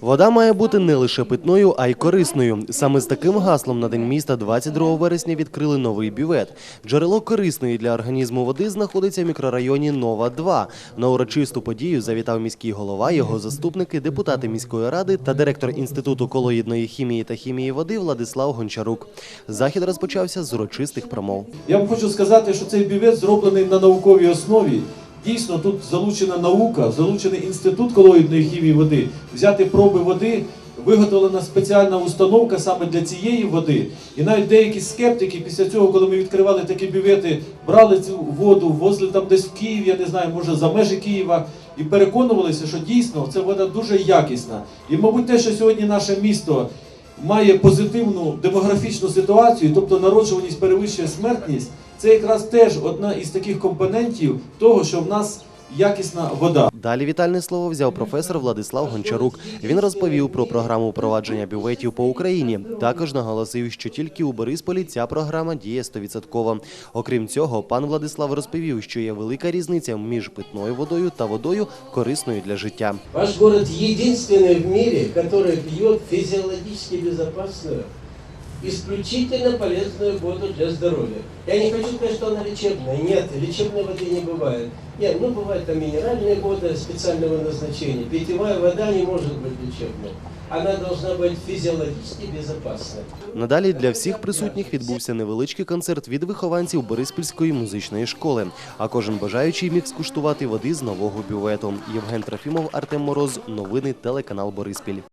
Вода має бути не лише питною, а й корисною. Саме з таким гаслом на день міста 22 вересня відкрили новий бювет. Джерело корисної для організму води знаходиться в мікрорайоні Нова 2. На урочисту подію завітав міський голова, його заступники, депутати міської ради та директор інституту колоїдної хімії та хімії води Владислав Гончарук. Захід розпочався з урочистих промов. Я вам хочу сказати, що цей бювет зроблений на науковій основі. Дійсно, тут залучена наука, залучений інститут колоїдної хімії води. Взяти проби води, виготовлена спеціальна установка саме для цієї води. І навіть деякі скептики після цього, коли ми відкривали такі бювети, брали цю воду, возили там десь в Київ, я не знаю, може за межі Києва, і переконувалися, що дійсно ця вода дуже якісна. І, мабуть, те, що сьогодні наше місто має позитивну демографічну ситуацію, тобто народжуваність перевищує смертність, це якраз теж одна із таких компонентів того, що в нас якісна вода. Далі вітальне слово взяв професор Владислав Гончарук. Він розповів про програму впровадження бюветів по Україні. Також наголосив, що тільки у Борисполі ця програма діє 100%. Окрім цього, пан Владислав розповів, що є велика різниця між питною водою та водою корисною для життя. Ваш город единственный в мире, который пьет физиологически безопасную, исключительно полезную воду для здоровья. Я не хочу сказать, что она лечебная. Нет, лечебной воды не бывает. Нет, ну бывает там минеральная вода специального назначения. Питьевая вода не может быть лечебной. Она должна быть физиологически безопасной. Надалі для всіх присутніх відбувся невеличкий концерт від вихованців Бориспільської музичної школи. А кожен бажаючий міг скуштувати води з нового бювету. Євген Трофімов, Артем Мороз. Новини телеканал Бориспіль.